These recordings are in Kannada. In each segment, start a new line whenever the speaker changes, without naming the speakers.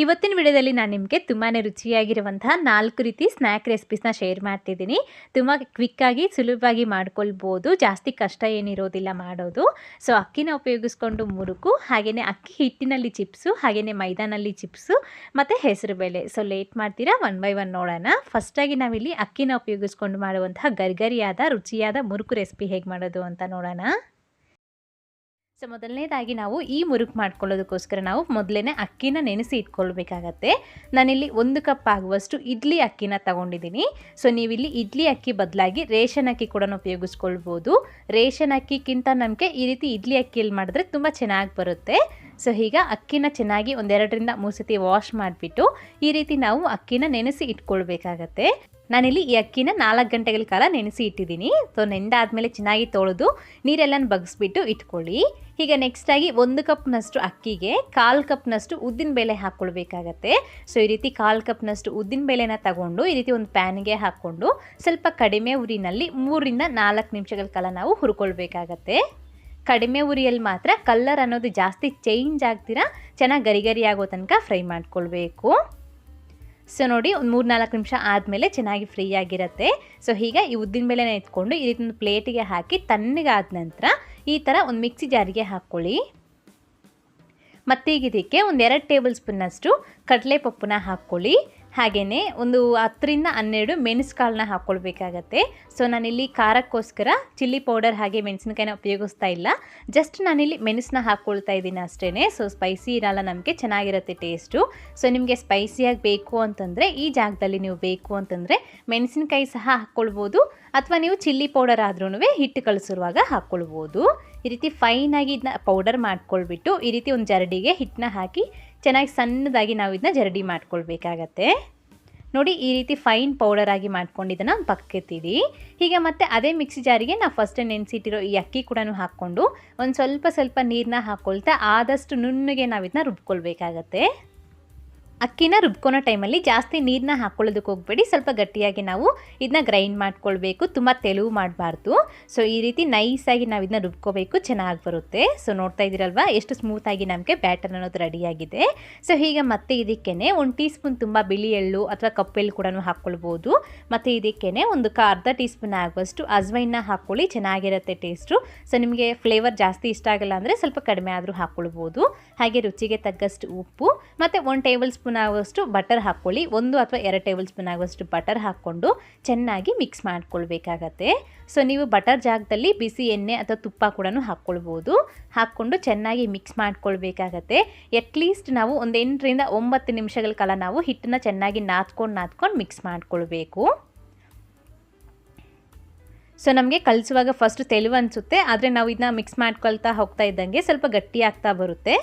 ಇವತ್ತಿನ ವಿಡಿಯೋದಲ್ಲಿ ನಾನು ನಿಮಗೆ ತುಂಬಾ ರುಚಿಯಾಗಿರುವಂತಹ ನಾಲ್ಕು ರೀತಿ ಸ್ನ್ಯಾಕ್ ರೆಸಿಪೀಸ್ನ ಶೇರ್ ಮಾಡ್ತಿದ್ದೀನಿ. ತುಂಬ ಕ್ವಿಕ್ಕಾಗಿ ಸುಲಭವಾಗಿ ಮಾಡ್ಕೊಳ್ಬೋದು. ಜಾಸ್ತಿ ಕಷ್ಟ ಏನಿರೋದಿಲ್ಲ ಮಾಡೋದು. ಸೊ ಅಕ್ಕಿನ ಉಪಯೋಗಿಸ್ಕೊಂಡು ಮುರುಕು ಹಾಗೆಯೇ ಅಕ್ಕಿ ಹಿಟ್ಟಿನಲ್ಲಿ ಚಿಪ್ಸು ಹಾಗೆಯೇ ಮೈದಾನಲ್ಲಿ ಚಿಪ್ಸು ಮತ್ತು ಹೆಸರುಬೇಳೆ ಸೊ ಲೇಟ್ ಮಾಡ್ತೀರಾ? ಒನ್ ಬೈ ಒನ್ ನೋಡೋಣ. ಫಸ್ಟಾಗಿ ನಾವಿಲ್ಲಿ ಅಕ್ಕಿನ ಉಪಯೋಗಿಸ್ಕೊಂಡು ಮಾಡುವಂತಹ ಗರ್ಗರಿಯಾದ, ರುಚಿಯಾದ ಮುರುಕು ರೆಸಿಪಿ ಹೇಗೆ ಮಾಡೋದು ಅಂತ ನೋಡೋಣ. ಸೊ ಮೊದಲನೇದಾಗಿ ನಾವು ಈ ಮುರುಕು ಮಾಡ್ಕೊಳ್ಳೋದಕ್ಕೋಸ್ಕರ ನಾವು ಮೊದಲೇ ಅಕ್ಕಿನ ನೆನೆಸಿ ಇಟ್ಕೊಳ್ಬೇಕಾಗತ್ತೆ. ನಾನಿಲ್ಲಿ ಒಂದು ಕಪ್ ಆಗುವಷ್ಟು ಇಡ್ಲಿ ಅಕ್ಕಿನ ತಗೊಂಡಿದ್ದೀನಿ. ಸೊ ನೀವಿಲ್ಲಿ ಇಡ್ಲಿ ಅಕ್ಕಿ ಬದಲಾಗಿ ರೇಷನ್ ಅಕ್ಕಿ ಕೂಡ ಉಪಯೋಗಿಸ್ಕೊಳ್ಬೋದು. ರೇಷನ್ ಅಕ್ಕಿಗಿಂತ ನಮಗೆ ಈ ರೀತಿ ಇಡ್ಲಿ ಅಕ್ಕಿಯಲ್ಲಿ ಮಾಡಿದ್ರೆ ತುಂಬ ಚೆನ್ನಾಗಿ ಬರುತ್ತೆ. ಸೊ ಈಗ ಅಕ್ಕಿನ ಚೆನ್ನಾಗಿ ಒಂದೆರಡರಿಂದ ಮೂರು ಸತಿ ವಾಶ್ ಮಾಡಿಬಿಟ್ಟು ಈ ರೀತಿ ನಾವು ಅಕ್ಕಿನ ನೆನೆಸಿ ಇಟ್ಕೊಳ್ಬೇಕಾಗತ್ತೆ. ನಾನಿಲ್ಲಿ ಈ ಅಕ್ಕಿನ ನಾಲ್ಕು ಗಂಟೆಗಳ ಕಾಲ ನೆನೆಸಿ ಇಟ್ಟಿದ್ದೀನಿ. ಸೊ ನೆಂದಾದಮೇಲೆ ಚೆನ್ನಾಗಿ ತೊಳೆದು ನೀರೆಲ್ಲನ ಬಗ್ಸ್ಬಿಟ್ಟು ಇಟ್ಕೊಳ್ಳಿ. ಈಗ ನೆಕ್ಸ್ಟಾಗಿ ಒಂದು ಕಪ್ನಷ್ಟು ಅಕ್ಕಿಗೆ ಕಾಲು ಕಪ್ನಷ್ಟು ಉದ್ದಿನ ಬೇಳೆ ಹಾಕ್ಕೊಳ್ಬೇಕಾಗತ್ತೆ. ಸೊ ಈ ರೀತಿ ಕಾಲು ಕಪ್ನಷ್ಟು ಉದ್ದಿನ ಬೇಳೆನ ತಗೊಂಡು, ಈ ರೀತಿ ಒಂದು ಪ್ಯಾನ್ಗೆ ಹಾಕ್ಕೊಂಡು ಸ್ವಲ್ಪ ಕಡಿಮೆ ಉರಿನಲ್ಲಿ ಮೂರಿಂದ ನಾಲ್ಕು ನಿಮಿಷಗಳ ಕಾಲ ನಾವು ಹುರ್ಕೊಳ್ಬೇಕಾಗತ್ತೆ. ಕಡಿಮೆ ಉರಿಯಲ್ಲಿ ಮಾತ್ರ ಕಲ್ಲರ್ ಅನ್ನೋದು ಜಾಸ್ತಿ ಚೇಂಜ್ ಆಗ್ತೀರಾ? ಚೆನ್ನಾಗಿ ಗರಿಗರಿ ಗರಿ ಆಗೋ ತನಕ ಫ್ರೈ ಮಾಡ್ಕೊಳ್ಬೇಕು. ಸೊ ನೋಡಿ, ಒಂದು ಮೂರು ನಾಲ್ಕು ನಿಮಿಷ ಆದಮೇಲೆ ಚೆನ್ನಾಗಿ ಫ್ರೀ ಆಗಿರುತ್ತೆ. ಸೊ ಈಗ ಈ ಉದ್ದಿನ ಬೇಳೆನ ಎತ್ಕೊಂಡು ಈ ರೀತಿ ಒಂದು ಪ್ಲೇಟಿಗೆ ಹಾಕಿ ತಣ್ಣಗಾದ ನಂತರ ಈ ಥರ ಒಂದು ಮಿಕ್ಸಿ ಜಾರಿಗೆ ಹಾಕ್ಕೊಳ್ಳಿ ಮತ್ತೀಗ ಇದಕ್ಕೆ ಒಂದು ಎರಡು ಟೇಬಲ್ ಸ್ಪೂನ್ನಷ್ಟು ಕಡಲೆಪಪ್ಪನ್ನ ಹಾಕ್ಕೊಳ್ಳಿ ಹಾಗೆಯೇ ಒಂದು ಹತ್ತರಿಂದ ಹನ್ನೆರಡು ಮೆಣಸುಕಾಳನ್ನ ಹಾಕ್ಕೊಳ್ಬೇಕಾಗತ್ತೆ ಸೊ ನಾನಿಲ್ಲಿ ಖಾರಕ್ಕೋಸ್ಕರ ಚಿಲ್ಲಿ ಪೌಡರ್ ಹಾಗೆ ಮೆಣಸಿನಕಾಯಿನ ಉಪಯೋಗಿಸ್ತಾ ಇಲ್ಲ. ಜಸ್ಟ್ ನಾನಿಲ್ಲಿ ಮೆಣಸನ್ನ ಹಾಕ್ಕೊಳ್ತಾ ಇದ್ದೀನಿ ಅಷ್ಟೇ ಸೊ ಸ್ಪೈಸಿ ಇರಲ್ಲ, ನಮಗೆ ಚೆನ್ನಾಗಿರುತ್ತೆ ಟೇಸ್ಟು ಸೊ ನಿಮಗೆ ಸ್ಪೈಸಿಯಾಗಿ ಬೇಕು ಅಂತಂದರೆ, ಈ ಜಾಗದಲ್ಲಿ ನೀವು ಬೇಕು ಅಂತಂದರೆ ಮೆಣಸಿನಕಾಯಿ ಸಹ ಹಾಕ್ಕೊಳ್ಬೋದು ಅಥವಾ ನೀವು ಚಿಲ್ಲಿ ಪೌಡರ್ ಆದ್ರೂ ಹಿಟ್ಟು ಕಳಿಸಿರುವಾಗ ಹಾಕ್ಕೊಳ್ಬೋದು ಈ ರೀತಿ ಫೈನಾಗಿ ಇದನ್ನ ಪೌಡರ್ ಮಾಡ್ಕೊಳ್ಬಿಟ್ಟು ಈ ರೀತಿ ಒಂದು ಜರಡಿಗೆ ಹಿಟ್ಟನ್ನ ಹಾಕಿ ಚೆನ್ನಾಗಿ ಸಣ್ಣದಾಗಿ ನಾವು ಇದನ್ನ ಜರಡಿ ಮಾಡ್ಕೊಳ್ಬೇಕಾಗತ್ತೆ. ನೋಡಿ, ಈ ರೀತಿ ಫೈನ್ ಪೌಡರ್ ಆಗಿ ಮಾಡ್ಕೊಂಡಿದ್ದನ್ನು ಪಕ್ಕೆತ್ತಿಡಿ. ಹೀಗೆ ಮತ್ತೆ ಅದೇ ಮಿಕ್ಸಿ ಜಾರಿಗೆ ನಾವು ಫಸ್ಟ್ ನೆನೆಸಿಟ್ಟಿರೋ ಈ ಅಕ್ಕಿ ಕೂಡ ಹಾಕ್ಕೊಂಡು ಒಂದು ಸ್ವಲ್ಪ ಸ್ವಲ್ಪ ನೀರನ್ನ ಹಾಕ್ಕೊಳ್ತಾ ಆದಷ್ಟು ನುಣ್ಣಗೆ ನಾವು ಇದನ್ನ ರುಬ್ಕೊಳ್ಬೇಕಾಗತ್ತೆ. ಅಕ್ಕಿನ ರುಬ್ಕೊಳೋ ಟೈಮಲ್ಲಿ ಜಾಸ್ತಿ ನೀರನ್ನ ಹಾಕ್ಕೊಳ್ಳೋದಕ್ಕೆ ಹೋಗಬೇಡಿ. ಸ್ವಲ್ಪ ಗಟ್ಟಿಯಾಗಿ ನಾವು ಇದನ್ನ ಗ್ರೈಂಡ್ ಮಾಡ್ಕೊಳ್ಬೇಕು. ತುಂಬ ತೆಲುವು ಮಾಡಬಾರ್ದು. ಸೊ ಈ ರೀತಿ ನೈಸಾಗಿ ನಾವು ಇದನ್ನ ರುಬ್ಕೋಬೇಕು. ಚೆನ್ನಾಗಿ ಬರುತ್ತೆ. ಸೊ ನೋಡ್ತಾ ಇದ್ದೀರಲ್ವಾ? ಎಷ್ಟು ಸ್ಮೂತಾಗಿ ನಮಗೆ ಬ್ಯಾಟರ್ ಅನ್ನೋದು ರೆಡಿಯಾಗಿದೆ ಸೊ ಈಗ ಮತ್ತೆ ಇದಕ್ಕೇ ಒಂದು ಟೀ ಸ್ಪೂನ್ ತುಂಬ ಬಿಳಿ ಎಳ್ಳು ಅಥವಾ ಕಪ್ಪೆಳ್ಳು ಕೂಡ ಹಾಕ್ಕೊಳ್ಬೋದು ಮತ್ತು ಇದಕ್ಕೇ ಒಂದು ಕ, ಅರ್ಧ ಟೀ ಸ್ಪೂನ್ ಆಗುವಷ್ಟು ಅಜ್ವೈನ ಹಾಕ್ಕೊಳ್ಳಿ ಚೆನ್ನಾಗಿರುತ್ತೆ ಟೇಸ್ಟು ಸೊ ನಿಮಗೆ ಫ್ಲೇವರ್ ಜಾಸ್ತಿ ಇಷ್ಟ ಆಗಲ್ಲ ಅಂದರೆ ಸ್ವಲ್ಪ ಕಡಿಮೆ ಆದರೂ ಹಾಕ್ಕೊಳ್ಬೋದು ಹಾಗೆ ರುಚಿಗೆ ತಗ್ಗಷ್ಟು ಉಪ್ಪು. ಮತ್ತು ಒಂದು ಟೇಬಲ್ ಸ್ಪೂನ್ ಆಗುವಷ್ಟು ಬಟರ್ ಹಾಕ್ಕೊಳ್ಳಿ. ಒಂದು ಅಥವಾ ಎರಡು ಟೇಬಲ್ ಸ್ಪೂನ್ ಆಗುವಷ್ಟು ಬಟರ್ ಹಾಕ್ಕೊಂಡು ಚೆನ್ನಾಗಿ ಮಿಕ್ಸ್ ಮಾಡ್ಕೊಳ್ಬೇಕಾಗತ್ತೆ. ಸೊ ನೀವು ಬಟರ್ ಜಾಗದಲ್ಲಿ ಬಿಸಿ ಎಣ್ಣೆ ಅಥವಾ ತುಪ್ಪ ಕೂಡ ಹಾಕ್ಕೊಳ್ಬೋದು. ಹಾಕ್ಕೊಂಡು ಚೆನ್ನಾಗಿ ಮಿಕ್ಸ್ ಮಾಡ್ಕೊಳ್ಬೇಕಾಗತ್ತೆ. ಅಟ್ಲೀಸ್ಟ್ ನಾವು ಒಂದು ಎಂಟರಿಂದ ಒಂಬತ್ತು ನಿಮಿಷಗಳ ಕಾಲ ನಾವು ಹಿಟ್ಟನ್ನು ಚೆನ್ನಾಗಿ ನಾದ್ಕೊಂಡು ನಾದ್ಕೊಂಡು ಮಿಕ್ಸ್ ಮಾಡ್ಕೊಳ್ಬೇಕು. ಸೊ ನಮಗೆ ಕಲಿಸುವಾಗ ಫಸ್ಟ್ ತೆಲುವು ಅನಿಸುತ್ತೆ. ಆದರೆ ನಾವು ಇದನ್ನ ಮಿಕ್ಸ್ ಮಾಡ್ಕೊಳ್ತಾ ಹೋಗ್ತಾ ಇದ್ದಂಗೆ ಸ್ವಲ್ಪ ಗಟ್ಟಿ ಆಗ್ತಾ ಬರುತ್ತೆ.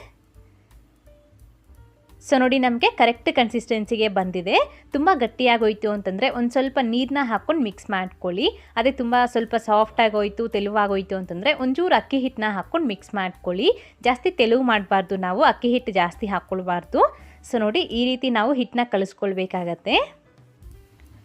ಸೊ ನೋಡಿ ನಮಗೆ ಕರೆಕ್ಟ್ ಕನ್ಸಿಸ್ಟೆನ್ಸಿಗೆ ಬಂದಿದೆ. ತುಂಬ ಗಟ್ಟಿಯಾಗೋಯ್ತು ಅಂತಂದರೆ ಒಂದು ಸ್ವಲ್ಪ ನೀರನ್ನ ಹಾಕ್ಕೊಂಡು ಮಿಕ್ಸ್ ಮಾಡ್ಕೊಳ್ಳಿ. ಅದೇ ತುಂಬ ಸ್ವಲ್ಪ ಸಾಫ್ಟ್ ಆಗೋಯ್ತು, ತೆಳುವಾಗೋಯ್ತು ಅಂತಂದರೆ ಒಂಚೂರು ಅಕ್ಕಿ ಹಿಟ್ಟನ್ನ ಹಾಕ್ಕೊಂಡು ಮಿಕ್ಸ್ ಮಾಡ್ಕೊಳ್ಳಿ. ಜಾಸ್ತಿ ತೆಲುವು ಮಾಡಬಾರ್ದು ನಾವು, ಅಕ್ಕಿ ಹಿಟ್ಟು ಜಾಸ್ತಿ ಹಾಕ್ಕೊಳ್ಬಾರ್ದು. ಸೊ ನೋಡಿ ಈ ರೀತಿ ನಾವು ಹಿಟ್ಟನ್ನ ಕಲಿಸ್ಕೊಳ್ಬೇಕಾಗತ್ತೆ.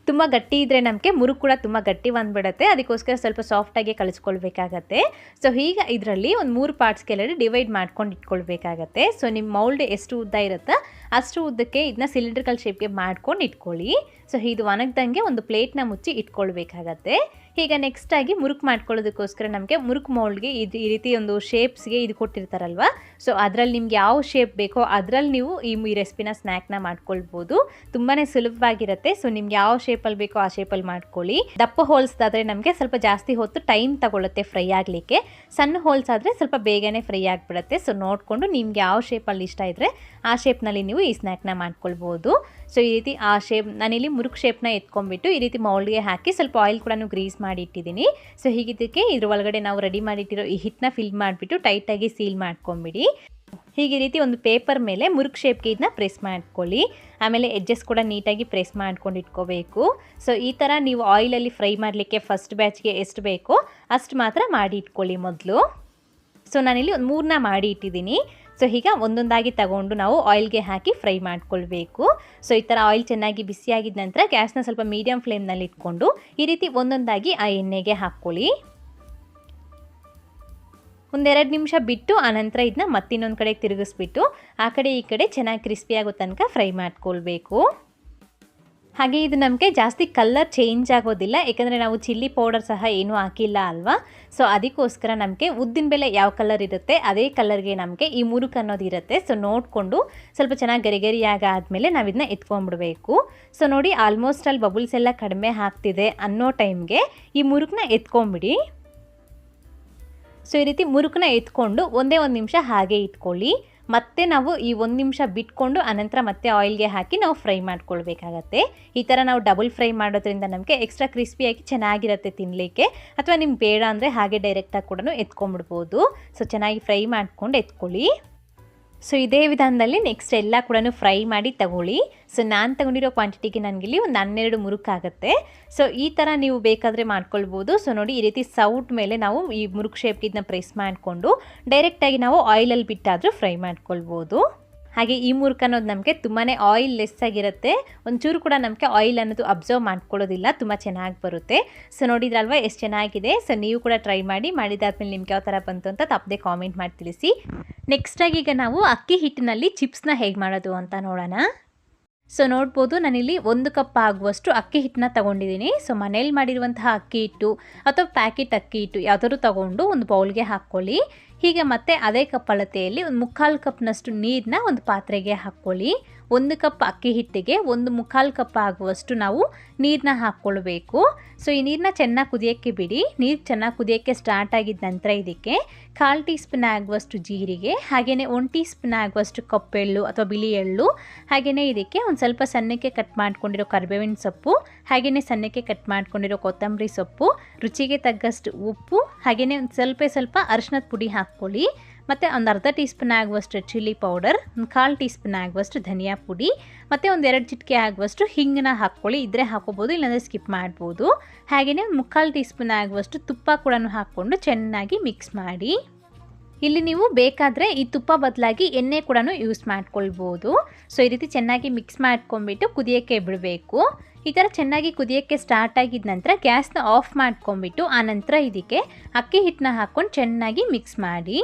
ತುಂಬ ಗಟ್ಟಿ ಇದ್ದರೆ ನಮಗೆ ಮುರುಕು ಕೂಡ ತುಂಬ ಗಟ್ಟಿ ಬಂದುಬಿಡುತ್ತೆ. ಅದಕ್ಕೋಸ್ಕರ ಸ್ವಲ್ಪ ಸಾಫ್ಟಾಗಿ ಕಳಿಸ್ಕೊಳ್ಬೇಕಾಗತ್ತೆ ಸೊ ಈಗ ಇದರಲ್ಲಿ ಒಂದು ಮೂರು ಪಾರ್ಟ್ಸ್ಗೆಲ್ಲ ಡಿವೈಡ್ ಮಾಡ್ಕೊಂಡು ಇಟ್ಕೊಳ್ಬೇಕಾಗತ್ತೆ. ಸೊ ನಿಮ್ಮ ಮೌಲ್ಡ್ ಎಷ್ಟು ಉದ್ದ ಇರುತ್ತೋ ಅಷ್ಟು ಉದ್ದಕ್ಕೆ ಇದನ್ನ ಸಿಲಿಂಡ್ರಿಕಲ್ ಶೇಪ್ಗೆ ಮಾಡ್ಕೊಂಡು ಇಟ್ಕೊಳ್ಳಿ. ಸೊ ಇದು ಒಣಗ್ದಂಗೆ ಒಂದು ಪ್ಲೇಟ್ನ ಮುಚ್ಚಿ ಇಟ್ಕೊಳ್ಬೇಕಾಗತ್ತೆ. ಈಗ ನೆಕ್ಸ್ಟಾಗಿ ಮುರುಕು ಮಾಡ್ಕೊಳ್ಳೋದಕ್ಕೋಸ್ಕರ ನಮಗೆ ಮುರುಕು ಮೌಲ್ಡ್ಗೆ ಇದು ಈ ರೀತಿ ಒಂದು ಶೇಪ್ಸ್ಗೆ ಇದು ಕೊಟ್ಟಿರ್ತಾರಲ್ವ? ಸೊ ಅದರಲ್ಲಿ ನಿಮ್ಗೆ ಯಾವ ಶೇಪ್ ಬೇಕೋ ಅದರಲ್ಲಿ ನೀವು ಈ ರೆಸಿಪಿನ ಸ್ನ್ಯಾಕ್ನ ಮಾಡ್ಕೊಳ್ಬೋದು. ತುಂಬಾ ಸುಲಭವಾಗಿರುತ್ತೆ. ಸೊ ನಿಮ್ಗೆ ಯಾವ ಶೇಪಲ್ಲಿ ಬೇಕೋ ಆ ಶೇಪಲ್ಲಿ ಮಾಡ್ಕೊಳ್ಳಿ. ದಪ್ಪ ಹೋಲ್ಸ್ ಆದರೆ ನಮಗೆ ಸ್ವಲ್ಪ ಜಾಸ್ತಿ ಹೊತ್ತು ಟೈಮ್ ತಗೊಳ್ಳುತ್ತೆ ಫ್ರೈ ಆಗಲಿಕ್ಕೆ. ಸಣ್ಣ ಹೋಲ್ಸ್ ಆದರೆ ಸ್ವಲ್ಪ ಬೇಗನೆ ಫ್ರೈ ಆಗಿಬಿಡುತ್ತೆ. ಸೊ ನೋಡಿಕೊಂಡು ನಿಮ್ಗೆ ಯಾವ ಶೇಪಲ್ಲಿ ಇಷ್ಟ ಇದ್ದರೆ ಆ ಶೇಪ್ನಲ್ಲಿ ನೀವು ಈ ಸ್ನ್ಯಾಕ್ನ ಮಾಡ್ಕೊಳ್ಬೋದು. ಸೊ, ಈ ರೀತಿ ಆ ಶೇಪ್ ನಾನಿಲ್ಲಿ ಮುರುಕ್ ಶೇಪ್ನ ಎತ್ಕೊಂಡ್ಬಿಟ್ಟು ಈ ರೀತಿ ಮೌಲ್ಡ್ಗೆ ಹಾಕಿ ಸ್ವಲ್ಪ ಆಯಿಲ್ ಕೂಡ ಗ್ರೀಸ್ ಮಾಡಿ ಇಟ್ಟಿದ್ದೀನಿ. ಸೊ, ಹೀಗಿದ್ದಕ್ಕೆ ಇದ್ರ ಒಳಗಡೆ ನಾವು ರೆಡಿ ಮಾಡಿಟ್ಟಿರೋ ಈ ಹಿಟ್ಟನ್ನ ಫಿಲ್ ಮಾಡಿಬಿಟ್ಟು ಟೈಟಾಗಿ ಸೀಲ್ ಮಾಡ್ಕೊಂಬಿಡಿ. ಹೀಗೆ ರೀತಿ ಒಂದು ಪೇಪರ್ ಮೇಲೆ ಮುರುಕ್ ಶೇಪ್ಗೆ ಇದನ್ನ ಪ್ರೆಸ್ ಮಾಡ್ಕೊಳ್ಳಿ. ಆಮೇಲೆ ಎಡ್ಜಸ್ ಕೂಡ ನೀಟಾಗಿ ಪ್ರೆಸ್ ಮಾಡ್ಕೊಂಡು ಇಟ್ಕೋಬೇಕು. ಸೊ, ಈ ಥರ ನೀವು ಆಯಿಲಲ್ಲಿ ಫ್ರೈ ಮಾಡಲಿಕ್ಕೆ ಫಸ್ಟ್ ಬ್ಯಾಚ್ಗೆ ಎಷ್ಟು ಬೇಕೋ ಅಷ್ಟು ಮಾತ್ರ ಮಾಡಿ ಇಟ್ಕೊಳ್ಳಿ ಮೊದಲು. ಸೊ, ನಾನಿಲ್ಲಿ ಒಂದು ಮೂರನ್ನ ಮಾಡಿ ಇಟ್ಟಿದ್ದೀನಿ. ಸೊ ಈಗ ಒಂದೊಂದಾಗಿ ತಗೊಂಡು ನಾವು ಆಯಿಲ್ಗೆ ಹಾಕಿ ಫ್ರೈ ಮಾಡ್ಕೊಳ್ಬೇಕು. ಸೊ ಈ ಥರ ಆಯಿಲ್ ಚೆನ್ನಾಗಿ ಬಿಸಿಯಾಗಿದ್ದ ನಂತರ ಗ್ಯಾಸ್ನ ಸ್ವಲ್ಪ ಮೀಡಿಯಮ್ ಫ್ಲೇಮ್ನಲ್ಲಿ ಇಟ್ಕೊಂಡು ಈ ರೀತಿ ಒಂದೊಂದಾಗಿ ಆ ಎಣ್ಣೆಗೆ ಹಾಕ್ಕೊಳ್ಳಿ. ಒಂದೆರಡು ನಿಮಿಷ ಬಿಟ್ಟು ಆನಂತರ ಇದನ್ನ ಮತ್ತಿನ್ನೊಂದು ಕಡೆಗೆ ತಿರುಗಿಸ್ಬಿಟ್ಟು ಆ ಕಡೆ ಈ ಕಡೆ ಚೆನ್ನಾಗಿ ಕ್ರಿಸ್ಪಿ ಆಗೋ ತನಕ ಫ್ರೈ ಮಾಡ್ಕೊಳ್ಬೇಕು. ಹಾಗೆ ಇದು ನಮಗೆ ಜಾಸ್ತಿ ಕಲರ್ ಚೇಂಜ್ ಆಗೋದಿಲ್ಲ ಯಾಕಂದರೆ ನಾವು ಚಿಲ್ಲಿ ಪೌಡರ್ ಸಹ ಏನೂ ಹಾಕಿಲ್ಲ ಅಲ್ವಾ? ಸೊ ಅದಕ್ಕೋಸ್ಕರ ನಮಗೆ ಉದ್ದಿನ ಬೆಲೆ ಯಾವ ಕಲರ್ ಇರುತ್ತೆ, ಅದೇ ಕಲರ್ಗೆ ನಮಗೆ ಈ ಮುರುಕು ಅನ್ನೋದು ಇರುತ್ತೆ. ಸೊ ನೋಡಿಕೊಂಡು ಸ್ವಲ್ಪ ಚೆನ್ನಾಗಿ ಗರಿ ಗರಿಯಾಗಿ ಆದಮೇಲೆ ನಾವು ಇದನ್ನ ಎತ್ಕೊಂಡ್ಬಿಡಬೇಕು. ಸೊ ನೋಡಿ ಆಲ್ಮೋಸ್ಟ್ ಅಲ್ಲಿ ಬಬಲ್ಸ್ ಎಲ್ಲ ಕಡಿಮೆ ಆಗ್ತಿದೆ ಅನ್ನೋ ಟೈಮ್ಗೆ ಈ ಮುರುಕನ್ನ ಎತ್ಕೊಂಬಿಡಿ ಸೊ ಈ ರೀತಿ ಮುರುಕನ್ನ ಎತ್ಕೊಂಡು ಒಂದೇ ಒಂದು ನಿಮಿಷ ಹಾಗೆ ಇಟ್ಕೊಳ್ಳಿ. ಮತ್ತೆ ನಾವು ಈ ಒಂದು ನಿಮಿಷ ಬಿಟ್ಕೊಂಡು ಅನಂತರ ಮತ್ತೆ ಆಯಿಲ್ಗೆ ಹಾಕಿ ನಾವು ಫ್ರೈ ಮಾಡ್ಕೊಳ್ಬೇಕಾಗತ್ತೆ. ಈ ಥರ ನಾವು ಡಬಲ್ ಫ್ರೈ ಮಾಡೋದ್ರಿಂದ ನಮಗೆ ಎಕ್ಸ್ಟ್ರಾ ಕ್ರಿಸ್ಪಿಯಾಗಿ ಚೆನ್ನಾಗಿರುತ್ತೆ ತಿನ್ನಲಿಕ್ಕೆ ಅಥವಾ ನಿಮ್ಗೆ ಬೇಡ ಅಂದರೆ ಹಾಗೆ ಡೈರೆಕ್ಟಾಗಿ ಕೂಡ ಎತ್ಕೊಂಡ್ಬಿಡ್ಬೋದು. ಸೊ ಚೆನ್ನಾಗಿ ಫ್ರೈ ಮಾಡ್ಕೊಂಡು ಎತ್ಕೊಳ್ಳಿ. ಸೊ ಇದೇ ವಿಧಾನದಲ್ಲಿ ನೆಕ್ಸ್ಟ್ ಎಲ್ಲ ಕೂಡ ಫ್ರೈ ಮಾಡಿ ತಗೊಳ್ಳಿ. ಸೊ ನಾನು ತಗೊಂಡಿರೋ ಕ್ವಾಂಟಿಟಿಗೆ ನನಗಿಲ್ಲಿ ಒಂದು ಹನ್ನೆರಡು ಮುರುಕಾಗುತ್ತೆ ಸೊ ಈ ಥರ ನೀವು ಬೇಕಾದರೆ ಮಾಡ್ಕೊಳ್ಬೋದು. ಸೊ ನೋಡಿ ಈ ರೀತಿ ಸೌಟ್ ಮೇಲೆ ನಾವು ಈ ಮುರುಕ್ ಶೇಪ್ಗೆ ಪ್ರೆಸ್ ಮಾಡಿಕೊಂಡು ಡೈರೆಕ್ಟಾಗಿ ನಾವು ಆಯಿಲಲ್ಲಿ ಬಿಟ್ಟಾದರೂ ಫ್ರೈ ಮಾಡ್ಕೊಳ್ಬೋದು. ಹಾಗೆ ಈ ಮೂರ್ಕ ಅನ್ನೋದು ನಮಗೆ ತುಂಬಾ ಆಯಿಲ್ ಲೆಸ್ ಆಗಿರುತ್ತೆ. ಒಂಚೂರು ಕೂಡ ನಮಗೆ ಆಯಿಲ್ ಅನ್ನೋದು ಅಬ್ಸರ್ವ್ ಮಾಡ್ಕೊಳ್ಳೋದಿಲ್ಲ, ತುಂಬ ಚೆನ್ನಾಗಿ ಬರುತ್ತೆ. ಸೊ ನೋಡಿದ್ರಲ್ವಾ ಎಷ್ಟು ಚೆನ್ನಾಗಿದೆ? ಸೊ ನೀವು ಕೂಡ ಟ್ರೈ ಮಾಡಿ, ಮಾಡಿದಾದ್ಮೇಲೆ ನಿಮ್ಗೆ ಯಾವ ಥರ ಬಂತು ಅಂತ ತಪ್ಪದೆ ಕಾಮೆಂಟ್ ಮಾಡಿ ತಿಳಿಸಿ. ನೆಕ್ಸ್ಟಾಗಿ ಈಗ ನಾವು ಅಕ್ಕಿ ಹಿಟ್ಟಿನಲ್ಲಿ ಚಿಪ್ಸ್ನ ಹೇಗೆ ಮಾಡೋದು ಅಂತ ನೋಡೋಣ. ಸೊ ನೋಡ್ಬೋದು, ನಾನಿಲ್ಲಿ ಒಂದು ಕಪ್ ಆಗುವಷ್ಟು ಅಕ್ಕಿ ಹಿಟ್ಟನ್ನ ತಗೊಂಡಿದ್ದೀನಿ. ಸೊ ಮನೇಲಿ ಮಾಡಿರುವಂತಹ ಅಕ್ಕಿ ಹಿಟ್ಟು ಅಥವಾ ಪ್ಯಾಕೆಟ್ ಅಕ್ಕಿ ಹಿಟ್ಟು ಯಾವುದಾದ್ರು ತಗೊಂಡು ಒಂದು ಬೌಲ್ಗೆ ಹಾಕ್ಕೊಳ್ಳಿ. ಹೀಗೆ ಮತ್ತೆ ಅದೇ ಕಪ್ ಅಳತೆಯಲ್ಲಿ ಒಂದು ಮುಕ್ಕಾಲು ಕಪ್ನಷ್ಟು ನೀರನ್ನ ಒಂದು ಪಾತ್ರೆಗೆ ಹಾಕ್ಕೊಳ್ಳಿ. ಒಂದು ಕಪ್ ಅಕ್ಕಿ ಹಿಟ್ಟಿಗೆ ಒಂದು ಮುಕ್ಕಾಲು ಕಪ್ ಆಗುವಷ್ಟು ನಾವು ನೀರನ್ನ ಹಾಕ್ಕೊಳ್ಬೇಕು. ಸೊ ಈ ನೀರನ್ನ ಚೆನ್ನಾಗಿ ಕುದಿಯೋಕ್ಕೆ ಬಿಡಿ. ನೀರು ಚೆನ್ನಾಗಿ ಕುದಿಯೋಕ್ಕೆ ಸ್ಟಾರ್ಟ್ ಆಗಿದ ನಂತರ ಇದಕ್ಕೆ ಕಾಲು ಟೀ ಸ್ಪೂನ್ ಆಗುವಷ್ಟು ಜೀರಿಗೆ ಹಾಗೆಯೇ ಒಂದು ಟೀ ಸ್ಪೂನ್ ಆಗುವಷ್ಟು ಕಪ್ಪೆಳ್ಳು ಅಥವಾ ಬಿಳಿ ಎಳ್ಳು ಹಾಗೆಯೇ ಇದಕ್ಕೆ ಒಂದು ಸ್ವಲ್ಪ ಸಣ್ಣಕ್ಕೆ ಕಟ್ ಮಾಡ್ಕೊಂಡಿರೋ ಕರಿಬೇವಿನ ಸೊಪ್ಪು ಹಾಗೆಯೇ ಸಣ್ಣಕ್ಕೆ ಕಟ್ ಮಾಡ್ಕೊಂಡಿರೋ ಕೊತ್ತಂಬರಿ ಸೊಪ್ಪು, ರುಚಿಗೆ ತಗ್ಗಷ್ಟು ಉಪ್ಪು ಹಾಗೆಯೇ ಒಂದು ಸ್ವಲ್ಪ ಸ್ವಲ್ಪ ಅರಿಶಿನದ ಪುಡಿ ಹಾಕ್ಕೊಳ್ಳಿ. ಮತ್ತು ಒಂದು ಅರ್ಧ ಟೀ ಸ್ಪೂನ್ ಆಗುವಷ್ಟು ಚಿಲ್ಲಿ ಪೌಡರ್, ಒಂದು ಕಾಲು ಟೀ ಸ್ಪೂನ್ ಆಗುವಷ್ಟು ಧನಿಯಾ ಪುಡಿ, ಮತ್ತು ಒಂದು ಎರಡು ಚಿಟಿಕೆ ಆಗುವಷ್ಟು ಹಿಂಗನ್ನ ಹಾಕ್ಕೊಳ್ಳಿ. ಇದ್ರೆ ಹಾಕೋಬೋದು ಇಲ್ಲಾಂದರೆ ಸ್ಕಿಪ್ ಮಾಡ್ಬೋದು. ಹಾಗೆಯೇ ಒಂದು ಮುಕ್ಕಾಲು ಟೀ ಸ್ಪೂನ್ ಆಗುವಷ್ಟು ತುಪ್ಪ ಕೂಡ ಹಾಕ್ಕೊಂಡು ಚೆನ್ನಾಗಿ ಮಿಕ್ಸ್ ಮಾಡಿ. ಇಲ್ಲಿ ನೀವು ಬೇಕಾದರೆ ಈ ತುಪ್ಪ ಬದಲಾಗಿ ಎಣ್ಣೆ ಕೂಡ ಯೂಸ್ ಮಾಡ್ಕೊಳ್ಬೋದು. ಸೊ, ಈ ರೀತಿ ಚೆನ್ನಾಗಿ ಮಿಕ್ಸ್ ಮಾಡ್ಕೊಂಬಿಟ್ಟು ಕುದಿಯೋಕ್ಕೆ ಬಿಡಬೇಕು. ಈ ಥರ ಚೆನ್ನಾಗಿ ಕುದಿಯೋಕ್ಕೆ ಸ್ಟಾರ್ಟ್ ಆಗಿದ ನಂತರ ಗ್ಯಾಸ್ನ ಆಫ್ ಮಾಡ್ಕೊಂಬಿಟ್ಟು ಆ ನಂತರ ಇದಕ್ಕೆ ಅಕ್ಕಿ ಹಿಟ್ಟನ್ನ ಹಾಕ್ಕೊಂಡು ಚೆನ್ನಾಗಿ ಮಿಕ್ಸ್ ಮಾಡಿ.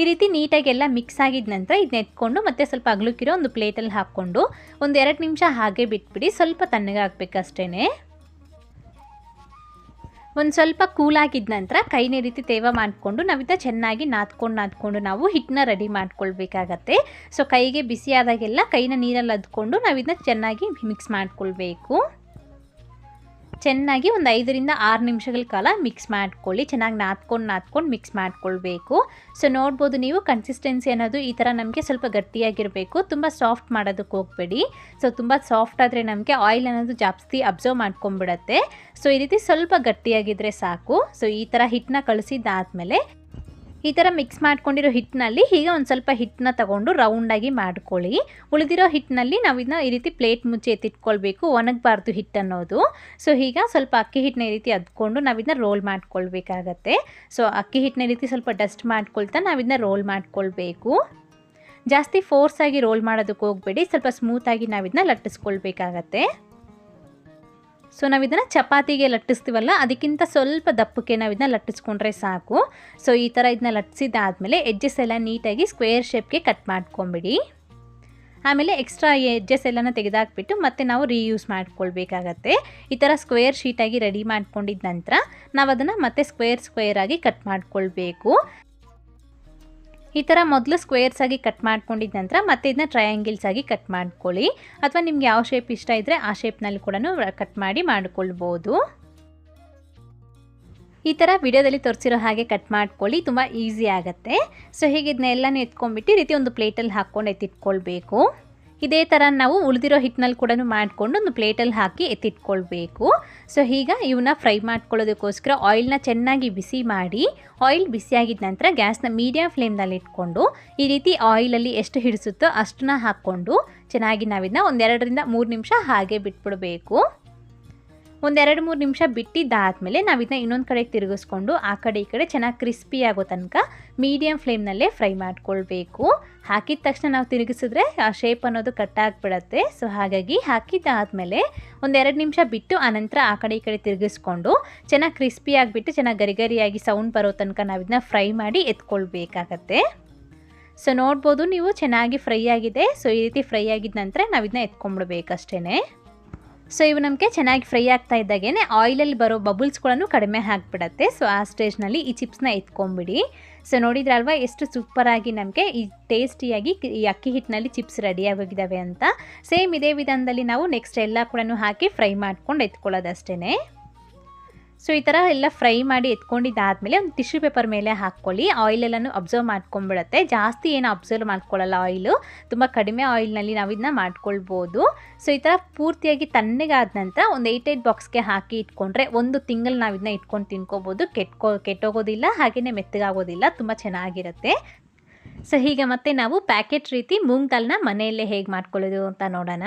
ಈ ರೀತಿ ನೀಟಾಗಿ ಎಲ್ಲ ಮಿಕ್ಸ್ ಆಗಿದ ನಂತರ ಇದನ್ನ ಎತ್ಕೊಂಡು ಮತ್ತೆ ಸ್ವಲ್ಪ ಅಗಲಕ್ಕಿರೋ ಒಂದು ಪ್ಲೇಟಲ್ಲಿ ಹಾಕ್ಕೊಂಡು ಒಂದು ಎರಡು ನಿಮಿಷ ಹಾಗೆ ಬಿಟ್ಬಿಡಿ. ಸ್ವಲ್ಪ ತಣ್ಣಗಾಗಬೇಕಷ್ಟೇ ಒಂದು ಸ್ವಲ್ಪ ಕೂಲಾಗಿದ್ದ ನಂತರ ಕೈನ ರೀತಿ ತೇವ ಮಾಡಿಕೊಂಡು ನಾವಿದ್ದ ಚೆನ್ನಾಗಿ ನಾದ್ಕೊಂಡು ನಾದ್ಕೊಂಡು ನಾವು ಹಿಟ್ಟನ್ನ ರೆಡಿ ಮಾಡ್ಕೊಳ್ಬೇಕಾಗತ್ತೆ. ಸೊ ಕೈಗೆ ಬಿಸಿ ಆದಾಗೆಲ್ಲ ಕೈನ ನೀರಲ್ಲಿ ಅದ್ಕೊಂಡು ನಾವಿದನ್ನ ಚೆನ್ನಾಗಿ ಮಿಕ್ಸ್ ಮಾಡ್ಕೊಳ್ಬೇಕು. ಚೆನ್ನಾಗಿ ಒಂದು ಐದರಿಂದ ಆರು ನಿಮಿಷಗಳ ಕಾಲ ಮಿಕ್ಸ್ ಮಾಡ್ಕೊಳ್ಳಿ. ಚೆನ್ನಾಗಿ ನಾದ್ಕೊಂಡು ನಾದ್ಕೊಂಡು ಮಿಕ್ಸ್ ಮಾಡ್ಕೊಳ್ಬೇಕು. ಸೊ ನೋಡ್ಬೋದು ನೀವು ಕನ್ಸಿಸ್ಟೆನ್ಸಿ ಅನ್ನೋದು ಈ ಥರ ನಮಗೆ ಸ್ವಲ್ಪ ಗಟ್ಟಿಯಾಗಿರಬೇಕು. ತುಂಬ ಸಾಫ್ಟ್ ಮಾಡೋದಕ್ಕೆ ಹೋಗಬೇಡಿ. ಸೊ ತುಂಬ ಸಾಫ್ಟ್ ಆದರೆ ನಮಗೆ ಆಯಿಲ್ ಅನ್ನೋದು ಜಾಸ್ತಿ ಅಬ್ಸರ್ವ್ ಮಾಡ್ಕೊಂಬಿಡತ್ತೆ ಸೊ ಈ ರೀತಿ ಸ್ವಲ್ಪ ಗಟ್ಟಿಯಾಗಿದ್ದರೆ ಸಾಕು. ಸೊ ಈ ಥರ ಹಿಟ್ಟನ್ನ ಕಳಿಸಿದ್ದಾದಮೇಲೆ ಈ ಥರ ಮಿಕ್ಸ್ ಮಾಡ್ಕೊಂಡಿರೋ ಹಿಟ್ಟಿನಲ್ಲಿ ಹೀಗೆ ಒಂದು ಸ್ವಲ್ಪ ಹಿಟ್ಟನ್ನ ತಗೊಂಡು ರೌಂಡಾಗಿ ಮಾಡ್ಕೊಳ್ಳಿ. ಉಳಿದಿರೋ ಹಿಟ್ಟಿನಲ್ಲಿ ನಾವು ಇದನ್ನ ಈ ರೀತಿ ಪ್ಲೇಟ್ ಮುಚ್ಚಿ ಎತ್ತಿಟ್ಕೊಳ್ಬೇಕು, ಒಣಗಬಾರ್ದು ಹಿಟ್ಟು ಅನ್ನೋದು. ಸೊ ಈಗ ಸ್ವಲ್ಪ ಅಕ್ಕಿ ಹಿಟ್ಟನ್ನ ಈ ರೀತಿ ಅದ್ಕೊಂಡು ನಾವು ಇದನ್ನ ರೋಲ್ ಮಾಡ್ಕೊಳ್ಬೇಕಾಗತ್ತೆ. ಸೊ ಅಕ್ಕಿ ಹಿಟ್ಟನ್ನ ಈ ರೀತಿ ಸ್ವಲ್ಪ ಡಸ್ಟ್ ಮಾಡ್ಕೊಳ್ತಾ ನಾವು ಇದನ್ನ ರೋಲ್ ಮಾಡ್ಕೊಳ್ಬೇಕು. ಜಾಸ್ತಿ ಫೋರ್ಸಾಗಿ ರೋಲ್ ಮಾಡೋದಕ್ಕೆ ಹೋಗಬೇಡಿ, ಸ್ವಲ್ಪ ಸ್ಮೂತಾಗಿ ನಾವು ಇದನ್ನ ಲಟ್ಟಿಸ್ಕೊಳ್ಬೇಕಾಗತ್ತೆ. ಸೊ ನಾವು ಇದನ್ನು ಚಪಾತಿಗೆ ಲಟ್ಟಿಸ್ತೀವಲ್ಲ, ಅದಕ್ಕಿಂತ ಸ್ವಲ್ಪ ದಪ್ಪಕ್ಕೆ ನಾವು ಇದನ್ನ ಲಟ್ಟಿಸ್ಕೊಂಡ್ರೆ ಸಾಕು. ಸೊ ಈ ಥರ ಇದನ್ನ ಲಟ್ಟಿಸಿದಾದಮೇಲೆ ಎಡ್ಜಸ್ ಎಲ್ಲ ನೀಟಾಗಿ ಸ್ಕ್ವೇರ್ ಶೇಪ್ಗೆ ಕಟ್ ಮಾಡ್ಕೊಂಬಿಡಿ. ಆಮೇಲೆ ಎಕ್ಸ್ಟ್ರಾ ಎಡ್ಜಸ್ ಎಲ್ಲನ ತೆಗೆದಾಕ್ಬಿಟ್ಟು ಮತ್ತೆ ನಾವು ರೀಯೂಸ್ ಮಾಡ್ಕೊಳ್ಬೇಕಾಗತ್ತೆ. ಈ ಥರ ಸ್ಕ್ವೇರ್ ಶೀಟಾಗಿ ರೆಡಿ ಮಾಡ್ಕೊಂಡಿದ್ದ ನಂತರ ನಾವು ಅದನ್ನು ಮತ್ತೆ ಸ್ಕ್ವೇರ್ ಸ್ಕ್ವೇರ್ ಆಗಿ ಕಟ್ ಮಾಡ್ಕೊಳ್ಬೇಕು. ಈ ಥರ ಮೊದಲು ಸ್ಕ್ವೇರ್ಸ್ ಆಗಿ ಕಟ್ ಮಾಡ್ಕೊಂಡಿದ್ದ ನಂತರ ಮತ್ತೆ ಇದನ್ನ ಟ್ರಯಾಂಗಿಲ್ಸ್ ಆಗಿ ಕಟ್ ಮಾಡ್ಕೊಳ್ಳಿ. ಅಥವಾ ನಿಮ್ಗೆ ಯಾವ ಶೇಪ್ ಇಷ್ಟ ಇದ್ದರೆ ಆ ಶೇಪ್ನಲ್ಲಿ ಕೂಡ ಕಟ್ ಮಾಡಿ ಮಾಡಿಕೊಳ್ಬೋದು. ಈ ಥರ ವಿಡಿಯೋದಲ್ಲಿ ತೋರಿಸಿರೋ ಹಾಗೆ ಕಟ್ ಮಾಡ್ಕೊಳ್ಳಿ, ತುಂಬ ಈಸಿ ಆಗುತ್ತೆ. ಸೊ ಹೀಗೆ ಇದನ್ನೆಲ್ಲನೂ ಎತ್ಕೊಂಡ್ಬಿಟ್ಟು ರೀತಿ ಒಂದು ಪ್ಲೇಟಲ್ಲಿ ಹಾಕ್ಕೊಂಡು ಎತ್ತಿಟ್ಕೊಳ್ಬೇಕು. ಇದೇ ಥರ ನಾವು ಉಳಿದಿರೋ ಹಿಟ್ಟಿನಲ್ಲಿ ಕೂಡ ಮಾಡಿಕೊಂಡು ಒಂದು ಪ್ಲೇಟಲ್ಲಿ ಹಾಕಿ ಎತ್ತಿಟ್ಕೊಳ್ಬೇಕು. ಸೊ, ಈಗ ಇವನ್ನ ಫ್ರೈ ಮಾಡ್ಕೊಳ್ಳೋದಕ್ಕೋಸ್ಕರ ಆಯಿಲ್ನ ಚೆನ್ನಾಗಿ ಬಿಸಿ ಮಾಡಿ, ಆಯಿಲ್ ಬಿಸಿಯಾಗಿದ್ದ ನಂತರ ಗ್ಯಾಸ್ನ ಮೀಡಿಯಮ್ ಫ್ಲೇಮ್ನಲ್ಲಿ ಇಟ್ಕೊಂಡು, ಈ ರೀತಿ ಆಯಿಲಲ್ಲಿ ಎಷ್ಟು ಹಿಡಿಸುತ್ತೋ ಅಷ್ಟನ್ನ ಹಾಕ್ಕೊಂಡು ಚೆನ್ನಾಗಿ ನಾವಿದನ್ನ ಒಂದೆರಡರಿಂದ ಮೂರು ನಿಮಿಷ ಹಾಗೆ ಬಿಟ್ಬಿಡಬೇಕು. ಒಂದೆರಡು ಮೂರು ನಿಮಿಷ ಬಿಟ್ಟಿದ್ದಾದಮೇಲೆ ನಾವು ಇದನ್ನ ಇನ್ನೊಂದು ಕಡೆಗೆ ತಿರುಗಿಸ್ಕೊಂಡು ಆ ಕಡೆ ಈ ಕಡೆ ಚೆನ್ನಾಗಿ ಕ್ರಿಸ್ಪಿ ಆಗೋ ತನಕ ಮೀಡಿಯಮ್ ಫ್ಲೇಮ್ನಲ್ಲೇ ಫ್ರೈ ಮಾಡ್ಕೊಳ್ಬೇಕು. ಹಾಕಿದ ತಕ್ಷಣ ನಾವು ತಿರುಗಿಸಿದ್ರೆ ಆ ಶೇಪ್ ಅನ್ನೋದು ಕಟ್ಟಾಗ್ಬಿಡತ್ತೆ ಸೊ ಹಾಗಾಗಿ ಹಾಕಿದ್ದಾದಮೇಲೆ ಒಂದೆರಡು ನಿಮಿಷ ಬಿಟ್ಟು ಆನಂತರ ಆ ಕಡೆ ಈ ಕಡೆ ತಿರುಗಿಸ್ಕೊಂಡು ಚೆನ್ನಾಗಿ ಕ್ರಿಸ್ಪಿ ಆಗಿಬಿಟ್ಟು ಚೆನ್ನಾಗಿ ಗರಿಗರಿಯಾಗಿ ಸೌಂಡ್ ಬರೋ ತನಕ ನಾವು ಇದನ್ನ ಫ್ರೈ ಮಾಡಿ ಎತ್ಕೊಳ್ಬೇಕಾಗತ್ತೆ. ಸೊ ನೋಡ್ಬೋದು ನೀವು ಚೆನ್ನಾಗಿ ಫ್ರೈ ಆಗಿದೆ. ಸೊ ಈ ರೀತಿ ಫ್ರೈ ಆಗಿದ ನಂತರ ನಾವು ಇದನ್ನ ಎತ್ಕೊಂಡ್ಬಿಡ್ಬೇಕಷ್ಟೇ ಸೊ ಇವು ನಮಗೆ ಚೆನ್ನಾಗಿ ಫ್ರೈ ಆಗ್ತಾ ಇದ್ದಾಗೇನೆ ಆಯಿಲಲ್ಲಿ ಬರೋ ಬಬಲ್ಸ್ಗಳನ್ನು ಕಡಿಮೆ ಆಗಿಬಿಡತ್ತೆ. ಸೊ ಆ ಸ್ಟೇಜ್ನಲ್ಲಿ ಈ ಚಿಪ್ಸ್ನ ಎತ್ಕೊಂಬಿಡಿ ಸೊ ನೋಡಿದ್ರಲ್ವ ಎಷ್ಟು ಸೂಪರಾಗಿ ನಮಗೆ ಈ ಟೇಸ್ಟಿಯಾಗಿ ಈ ಅಕ್ಕಿ ಹಿಟ್ಟಿನಲ್ಲಿ ಚಿಪ್ಸ್ ರೆಡಿ ಆಗೋಗಿದ್ದಾವೆ ಅಂತ. ಸೇಮ್ ಇದೇ ವಿಧಾನದಲ್ಲಿ ನಾವು ನೆಕ್ಸ್ಟ್ ಎಲ್ಲ ಕೂಡ ಹಾಕಿ ಫ್ರೈ ಮಾಡ್ಕೊಂಡು ಎತ್ಕೊಳ್ಳೋದಷ್ಟೇ ಸೊ ಈ ಥರ ಎಲ್ಲ ಫ್ರೈ ಮಾಡಿ ಎತ್ಕೊಂಡಿದ್ದಾದಮೇಲೆ ಒಂದು ಟಿಶ್ಯೂ ಪೇಪರ್ ಮೇಲೆ ಹಾಕ್ಕೊಳ್ಳಿ. ಆಯಿಲೆಲ್ಲನೂ ಅಬ್ಸರ್ವ್ ಮಾಡ್ಕೊಂಬಿಡುತ್ತೆ ಜಾಸ್ತಿ ಏನು ಅಬ್ಸರ್ವ್ ಮಾಡ್ಕೊಳ್ಳಲ್ಲ ಆಯಿಲು ತುಂಬ ಕಡಿಮೆ ಆಯಿಲ್ನಲ್ಲಿ ನಾವು ಇದನ್ನ ಮಾಡ್ಕೊಳ್ಬೋದು. ಸೊ ಈ ಥರ ಪೂರ್ತಿಯಾಗಿ ತಣ್ಣಗಾದ ನಂತರ ಒಂದು ಏಟ್ ಏಟ್ ಬಾಕ್ಸ್ಗೆ ಹಾಕಿ ಇಟ್ಕೊಂಡ್ರೆ ಒಂದು ತಿಂಗಳು ನಾವು ಇದನ್ನ ಇಟ್ಕೊಂಡು ತಿನ್ಕೋಬೋದು. ಕೆಟ್ಕೋ, ಕೆಟ್ಟೋಗೋದಿಲ್ಲ ಹಾಗೆಯೇ ಮೆತ್ತಗಾಗೋದಿಲ್ಲ. ತುಂಬ ಚೆನ್ನಾಗಿರುತ್ತೆ. ಸೊ ಹೀಗೆ ಮತ್ತೆ ನಾವು ಪ್ಯಾಕೆಟ್ ರೀತಿ, ಮೂಂಗ್ ದಾಲ್ನ ಮನೆಯಲ್ಲೇ ಹೇಗೆ ಮಾಡ್ಕೊಳ್ಳೋದು ಅಂತ ನೋಡೋಣ.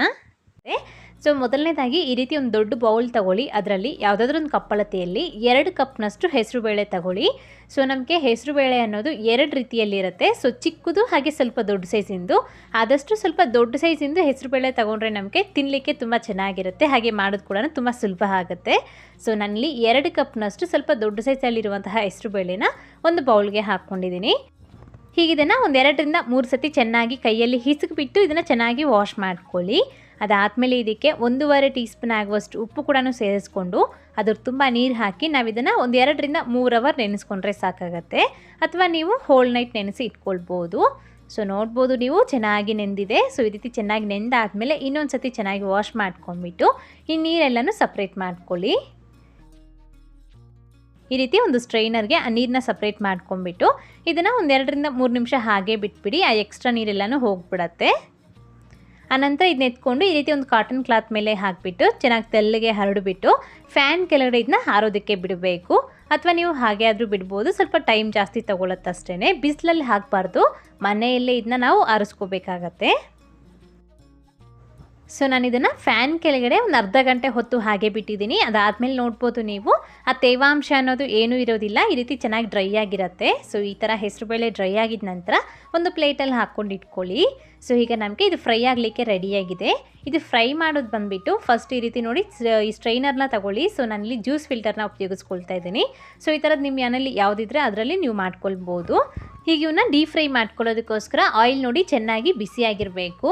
ಸೊ ಮೊದಲನೇದಾಗಿ ಈ ರೀತಿ ಒಂದು ದೊಡ್ಡ ಬೌಲ್ ತಗೊಳ್ಳಿ. ಅದರಲ್ಲಿ ಯಾವುದಾದ್ರೂ ಒಂದು ಕಪ್ಪಳತೆಯಲ್ಲಿ ಎರಡು ಕಪ್ನಷ್ಟು ಹೆಸರುಬೇಳೆ ತಗೊಳ್ಳಿ. ಸೊ ನಮಗೆ ಹೆಸರುಬೇಳೆ ಅನ್ನೋದು ಎರಡು ರೀತಿಯಲ್ಲಿರುತ್ತೆ. ಸೊ ಚಿಕ್ಕದು ಹಾಗೆ ಸ್ವಲ್ಪ ದೊಡ್ಡ ಸೈಜಿಂದು ಆದಷ್ಟು ಸ್ವಲ್ಪ ದೊಡ್ಡ ಸೈಜಿಂದು ಹೆಸರುಬೇಳೆ ತಗೊಂಡ್ರೆ ನಮಗೆ ತಿನ್ನಲಿಕ್ಕೆ ತುಂಬ ಚೆನ್ನಾಗಿರುತ್ತೆ. ಹಾಗೆ ಮಾಡೋದು ಕೂಡ ತುಂಬ ಸುಲಭ ಆಗುತ್ತೆ. ಸೊ ನನ್ನಲ್ಲಿ ಎರಡು ಕಪ್ನಷ್ಟು ಸ್ವಲ್ಪ ದೊಡ್ಡ ಸೈಜಲ್ಲಿರುವಂತಹ ಹೆಸರುಬೇಳೆನ ಒಂದು ಬೌಲ್ಗೆ ಹಾಕ್ಕೊಂಡಿದ್ದೀನಿ. ಹೀಗಿದನ್ನು ಒಂದೆರಡರಿಂದ ಮೂರು ಸತಿ ಚೆನ್ನಾಗಿ ಕೈಯಲ್ಲಿ ಹಿಸುಕ್ಬಿಟ್ಟು ಇದನ್ನು ಚೆನ್ನಾಗಿ ವಾಶ್ ಮಾಡ್ಕೊಳ್ಳಿ. ಅದಾದಮೇಲೆ ಇದಕ್ಕೆ ಒಂದೂವರೆ ಟೀ ಸ್ಪೂನ್ ಆಗುವಷ್ಟು ಉಪ್ಪು ಕೂಡ ಸೇರಿಸ್ಕೊಂಡು ಅದ್ರ ತುಂಬ ನೀರು ಹಾಕಿ ನಾವು ಇದನ್ನು ಒಂದು ಎರಡರಿಂದ ಮೂರು ಅವರ್ ನೆನೆಸ್ಕೊಂಡ್ರೆ ಸಾಕಾಗತ್ತೆ. ಅಥವಾ ನೀವು ಹೋಲ್ ನೈಟ್ ನೆನೆಸಿ ಇಟ್ಕೊಳ್ಬೋದು. ಸೊ ನೋಡ್ಬೋದು ನೀವು, ಚೆನ್ನಾಗಿ ನೆಂದಿದೆ. ಸೊ ಈ ರೀತಿ ಚೆನ್ನಾಗಿ ನೆಂದಾದಮೇಲೆ ಇನ್ನೊಂದು ಸತಿ ಚೆನ್ನಾಗಿ ವಾಶ್ ಮಾಡ್ಕೊಂಡ್ಬಿಟ್ಟು ಈ ನೀರೆಲ್ಲನೂ ಸಪ್ರೇಟ್ ಮಾಡ್ಕೊಳ್ಳಿ. ಈ ರೀತಿ ಒಂದು ಸ್ಟ್ರೈನರ್ಗೆ ಆ ನೀರನ್ನ ಸಪ್ರೇಟ್ ಮಾಡ್ಕೊಂಡ್ಬಿಟ್ಟು ಇದನ್ನು ಒಂದೆರಡರಿಂದ ಮೂರು ನಿಮಿಷ ಹಾಗೆ ಬಿಟ್ಬಿಡಿ. ಆ ಎಕ್ಸ್ಟ್ರಾ ನೀರೆಲ್ಲನೂ ಹೋಗ್ಬಿಡತ್ತೆ. ಆನಂತರ ಇದನ್ನ ಎತ್ಕೊಂಡು ಈ ರೀತಿ ಒಂದು ಕಾಟನ್ ಕ್ಲಾತ್ ಮೇಲೆ ಹಾಕಿಬಿಟ್ಟು ಚೆನ್ನಾಗಿ ತೆಲ್ಲಿಗೆ ಹರಡಿಬಿಟ್ಟು ಫ್ಯಾನ್ ಕೆಳಗಡೆ ಇದನ್ನ ಹಾರೋದಕ್ಕೆ ಬಿಡಬೇಕು. ಅಥವಾ ನೀವು ಹಾಗೆ ಆದರೂ ಬಿಡ್ಬೋದು. ಸ್ವಲ್ಪ ಟೈಮ್ ಜಾಸ್ತಿ ತಗೊಳತ್ತಷ್ಟೇ ಬಿಸಿಲಲ್ಲಿ ಹಾಕಬಾರ್ದು. ಮನೆಯಲ್ಲೇ ಇದನ್ನ ನಾವು ಆರಿಸ್ಕೋಬೇಕಾಗತ್ತೆ. ಸೊ ನಾನು ಇದನ್ನು ಫ್ಯಾನ್ ಕೆಳಗಡೆ ಒಂದು ಅರ್ಧ ಗಂಟೆ ಹೊತ್ತು ಹಾಗೆ ಬಿಟ್ಟಿದ್ದೀನಿ. ಅದಾದಮೇಲೆ ನೋಡ್ಬೋದು ನೀವು. ಆ ತೇವಾಂಶ ಅನ್ನೋದು ಏನೂ ಇರೋದಿಲ್ಲ. ಈ ರೀತಿ ಚೆನ್ನಾಗಿ ಡ್ರೈ ಆಗಿರುತ್ತೆ. ಸೊ ಈ ಥರ ಹೆಸರುಬೇಳೆ ಡ್ರೈ ಆಗಿದ ನಂತರ ಒಂದು ಪ್ಲೇಟಲ್ಲಿ ಹಾಕ್ಕೊಂಡು ಇಟ್ಕೊಳ್ಳಿ. ಸೊ ಈಗ ನಮಗೆ ಇದು ಫ್ರೈ ಆಗಲಿಕ್ಕೆ ರೆಡಿಯಾಗಿದೆ ಇದು ಫ್ರೈ ಮಾಡೋದು ಬಂದುಬಿಟ್ಟು ಫಸ್ಟ್ ಈ ರೀತಿ ನೋಡಿ ಈ ಸ್ಟ್ರೈನರ್ನ ತಗೊಳ್ಳಿ. ಸೊ ನಾನಿಲ್ಲಿ ಜ್ಯೂಸ್ ಫಿಲ್ಟರ್ನ ಉಪಯೋಗಿಸ್ಕೊಳ್ತಾ ಇದ್ದೀನಿ. ಸೊ ಈ ಥರದ್ದು ನಿಮ್ಮ ಮನೇಲಿ ಯಾವುದಿದ್ರೆ ಅದರಲ್ಲಿ ನೀವು ಮಾಡ್ಕೊಳ್ಬೋದು. ಹೀಗೆ ಇವನ್ನ ಡೀಪ್ ಫ್ರೈ ಮಾಡ್ಕೊಳ್ಳೋದಕ್ಕೋಸ್ಕರ ಆಯಿಲ್ ನೋಡಿ ಚೆನ್ನಾಗಿ ಬಿಸಿಯಾಗಿರಬೇಕು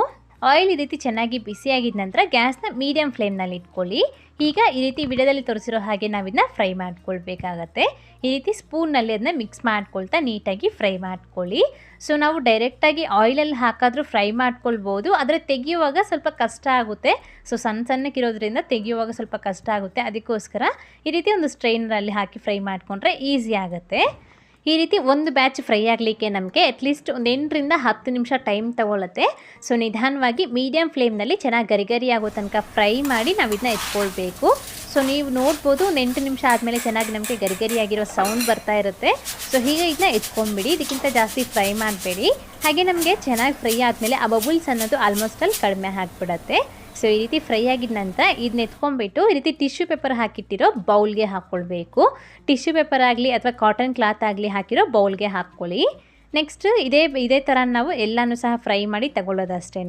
ಆಯಿಲ್ ಈ ರೀತಿ ಚೆನ್ನಾಗಿ ಬಿಸಿಯಾಗಿದ ನಂತರ ಗ್ಯಾಸ್ನ ಮೀಡಿಯಂ ಫ್ಲೇಮ್ನಲ್ಲಿ ಇಟ್ಕೊಳ್ಳಿ. ಈಗ ಈ ರೀತಿ ವಿಡಿಯೋದಲ್ಲಿ ತೋರಿಸಿರೋ ಹಾಗೆ ನಾವು ಇದನ್ನ ಫ್ರೈ ಮಾಡ್ಕೊಳ್ಬೇಕಾಗತ್ತೆ. ಈ ರೀತಿ ಸ್ಪೂನ್ನಲ್ಲಿ ಅದನ್ನ ಮಿಕ್ಸ್ ಮಾಡ್ಕೊಳ್ತಾ ನೀಟಾಗಿ ಫ್ರೈ ಮಾಡ್ಕೊಳ್ಳಿ. ಸೊ, ನಾವು ಡೈರೆಕ್ಟಾಗಿ ಆಯಿಲಲ್ಲಿ ಹಾಕಾದರೂ ಫ್ರೈ ಮಾಡ್ಕೊಳ್ಬೋದು. ಆದರೆ ತೆಗೆಯುವಾಗ ಸ್ವಲ್ಪ ಕಷ್ಟ ಆಗುತ್ತೆ. ಸೊ, ಸಣ್ಣ ಸಣ್ಣಕ್ಕಿರೋದ್ರಿಂದ ತೆಗೆಯುವಾಗ ಸ್ವಲ್ಪ ಕಷ್ಟ ಆಗುತ್ತೆ. ಅದಕ್ಕೋಸ್ಕರ ಈ ರೀತಿ ಒಂದು ಸ್ಟ್ರೈನರಲ್ಲಿ ಹಾಕಿ ಫ್ರೈ ಮಾಡಿಕೊಂಡ್ರೆ ಈಸಿ ಆಗುತ್ತೆ. ಈ ರೀತಿ ಒಂದು ಬ್ಯಾಚ್ ಫ್ರೈ ಆಗಲಿಕ್ಕೆ ನಮಗೆ ಅಟ್ಲೀಸ್ಟ್ ಒಂದು ಎಂಟರಿಂದ ಹತ್ತು ನಿಮಿಷ ಟೈಮ್ ತಗೊಳ್ಳುತ್ತೆ ಸೊ ನಿಧಾನವಾಗಿ ಮೀಡಿಯಮ್ ಫ್ಲೇಮ್ನಲ್ಲಿ ಚೆನ್ನಾಗಿ ಗರಿ ಗರಿ ಆಗೋ ತನಕ ಫ್ರೈ ಮಾಡಿ ನಾವು ಇದನ್ನ ಎತ್ಕೊಳ್ಬೇಕು. ಸೊ ನೀವು ನೋಡ್ಬೋದು ಒಂದು ಎಂಟು ನಿಮಿಷ ಆದಮೇಲೆ ಚೆನ್ನಾಗಿ ನಮಗೆ ಗರಿಗರಿ ಆಗಿರೋ ಸೌಂಡ್ ಬರ್ತಾ ಇರುತ್ತೆ. ಸೊ ಹೀಗೆ ಇದನ್ನ ಎತ್ಕೊಂಬಿಡಿ ಇದಕ್ಕಿಂತ ಜಾಸ್ತಿ ಫ್ರೈ ಮಾಡಬೇಡಿ. ಹಾಗೆ ನಮಗೆ ಚೆನ್ನಾಗಿ ಫ್ರೈ ಆದಮೇಲೆ ಆ ಬಬುಲ್ಸ್ ಅನ್ನೋದು ಆಲ್ಮೋಸ್ಟ್ ಅಲ್ಲಿ ಕಡಿಮೆ ಆಗಿಬಿಡತ್ತೆ. ಸೊ ಈ ರೀತಿ ಫ್ರೈ ಆಗಿದ ನಂತರ ಇದನ್ನ ಎತ್ಕೊಂಡ್ಬಿಟ್ಟು ಈ ರೀತಿ ಟಿಶ್ಯೂ ಪೇಪರ್ ಹಾಕಿಟ್ಟಿರೋ ಬೌಲ್ಗೆ ಹಾಕ್ಕೊಳ್ಬೇಕು ಟಿಶ್ಯೂ ಪೇಪರ್ ಆಗಲಿ ಅಥವಾ ಕಾಟನ್ ಕ್ಲಾತ್ ಆಗಲಿ ಹಾಕಿರೋ ಬೌಲ್ಗೆ ಹಾಕ್ಕೊಳ್ಳಿ. ನೆಕ್ಸ್ಟ್ ಇದೇ ಇದೇ ಥರ ನಾವು ಎಲ್ಲನೂ ಸಹ ಫ್ರೈ ಮಾಡಿ ತಗೊಳ್ಳೋದಷ್ಟೇ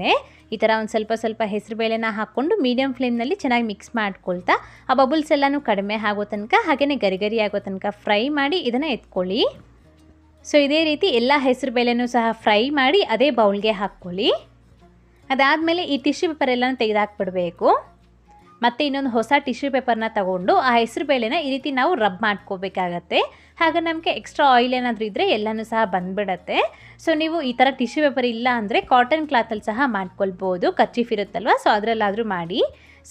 ಈ ಥರ ಒಂದು ಸ್ವಲ್ಪ ಸ್ವಲ್ಪ ಹೆಸರುಬೇಳೆನ ಹಾಕ್ಕೊಂಡು ಮೀಡಿಯಮ್ ಫ್ಲೇಮ್ನಲ್ಲಿ ಚೆನ್ನಾಗಿ ಮಿಕ್ಸ್ ಮಾಡ್ಕೊಳ್ತಾ, ಆ ಬಬಲ್ಸ್ ಎಲ್ಲನೂ ಕಡಿಮೆ ಆಗೋ ತನಕ ಹಾಗೆಯೇ ಗರಿ ಗರಿ ಆಗೋ ತನಕ ಫ್ರೈ ಮಾಡಿ ಇದನ್ನು ಎತ್ಕೊಳ್ಳಿ. ಸೊ ಇದೇ ರೀತಿ ಎಲ್ಲ ಹೆಸರುಬೇಳೆನೂ ಸಹ ಫ್ರೈ ಮಾಡಿ ಅದೇ ಬೌಲ್ಗೆ ಹಾಕ್ಕೊಳ್ಳಿ. ಅದಾದಮೇಲೆ ಈ ಟಿಶ್ಯೂ ಪೇಪರ್ ಎಲ್ಲನೂ ತೆಗೆದಾಕ್ಬಿಡಬೇಕು. ಮತ್ತು ಇನ್ನೊಂದು ಹೊಸ ಟಿಶ್ಯೂ ಪೇಪರ್ನ ತಗೊಂಡು ಆ ಹೆಸರು ಬೇಳೆನ ಈ ರೀತಿ ನಾವು ರಬ್ ಮಾಡ್ಕೋಬೇಕಾಗತ್ತೆ. ಹಾಗೆ ನಮಗೆ ಎಕ್ಸ್ಟ್ರಾ ಆಯಿಲ್ ಏನಾದರೂ ಇದ್ದರೆ ಎಲ್ಲನೂ ಸಹ ಬಂದುಬಿಡತ್ತೆ. ಸೊ ನೀವು ಈ ಥರ ಟಿಶ್ಯೂ ಪೇಪರ್ ಇಲ್ಲ ಅಂದರೆ ಕಾಟನ್ ಕ್ಲಾತಲ್ಲಿ ಸಹ ಮಾಡ್ಕೊಳ್ಬೋದು. ಕಚ್ಚಿಫ್ ಇರುತ್ತಲ್ವ? ಸೊ ಅದರಲ್ಲಾದರೂ ಮಾಡಿ.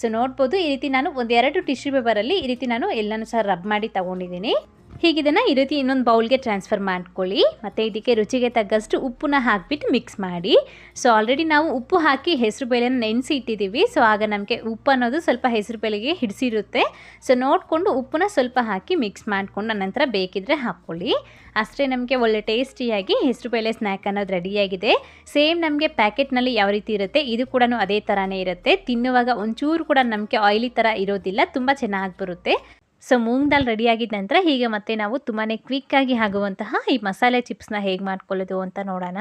ಸೊ ನೋಡ್ಬೋದು ಈ ರೀತಿ ನಾನು ಒಂದೆರಡು ಟಿಶ್ಯೂ ಪೇಪರಲ್ಲಿ ಈ ರೀತಿ ನಾನು ಎಲ್ಲನೂ ಸಹ ರಬ್ ಮಾಡಿ ತಗೊಂಡಿದ್ದೀನಿ. ಹೀಗೆ ಇದನ್ನು ಈ ರೀತಿ ಇನ್ನೊಂದು ಬೌಲ್ಗೆ ಟ್ರಾನ್ಸ್ಫರ್ ಮಾಡ್ಕೊಳ್ಳಿ. ಮತ್ತು ಇದಕ್ಕೆ ರುಚಿಗೆ ತಗ್ಗಷ್ಟು ಉಪ್ಪನ್ನ ಹಾಕಿಬಿಟ್ಟು ಮಿಕ್ಸ್ ಮಾಡಿ. ಸೊ ಆಲ್ರೆಡಿ ನಾವು ಉಪ್ಪು ಹಾಕಿ ಹೆಸರು ಬೇಳೆನ ನೆನೆಸಿ ಇಟ್ಟಿದ್ದೀವಿ ಸೊ ಆಗ ನಮಗೆ ಉಪ್ಪು ಅನ್ನೋದು ಸ್ವಲ್ಪ ಹೆಸರು ಬೇಳೆಗೆ ಹಿಡಿಸಿರುತ್ತೆ. ಸೊ ನೋಡಿಕೊಂಡು ಉಪ್ಪನ್ನ ಸ್ವಲ್ಪ ಹಾಕಿ ಮಿಕ್ಸ್ ಮಾಡಿಕೊಂಡು ನಂತರ ಬೇಕಿದ್ರೆ ಹಾಕ್ಕೊಳ್ಳಿ. ಅಷ್ಟೇ ನಮಗೆ ಒಳ್ಳೆ ಟೇಸ್ಟಿಯಾಗಿ ಹೆಸರು ಬೇಳೆ ಸ್ನ್ಯಾಕ್ ಅನ್ನೋದು ರೆಡಿಯಾಗಿದೆ. ಸೇಮ್ ನಮಗೆ ಪ್ಯಾಕೆಟ್ನಲ್ಲಿ ಯಾವ ರೀತಿ ಇರುತ್ತೆ, ಇದು ಕೂಡ ಅದೇ ಥರನೇ ಇರುತ್ತೆ. ತಿನ್ನುವಾಗ ಒಂಚೂರು ಕೂಡ ನಮಗೆ ಆಯಿಲಿ ಥರ ಇರೋದಿಲ್ಲ, ತುಂಬ ಚೆನ್ನಾಗಿ ಬರುತ್ತೆ. ಸೊ ಮೂಂಗ್ ದಾಲ್ ರೆಡಿ ಆಗಿದ ನಂತರ ಹೀಗೆ ಮತ್ತೆ ನಾವು ತುಂಬಾ ಕ್ವಿಕ್ಕಾಗಿ ಆಗುವಂತಹ ಈ ಮಸಾಲೆ ಚಿಪ್ಸ್ನ ಹೇಗೆ ಮಾಡ್ಕೊಳ್ಳೋದು ಅಂತ ನೋಡೋಣ.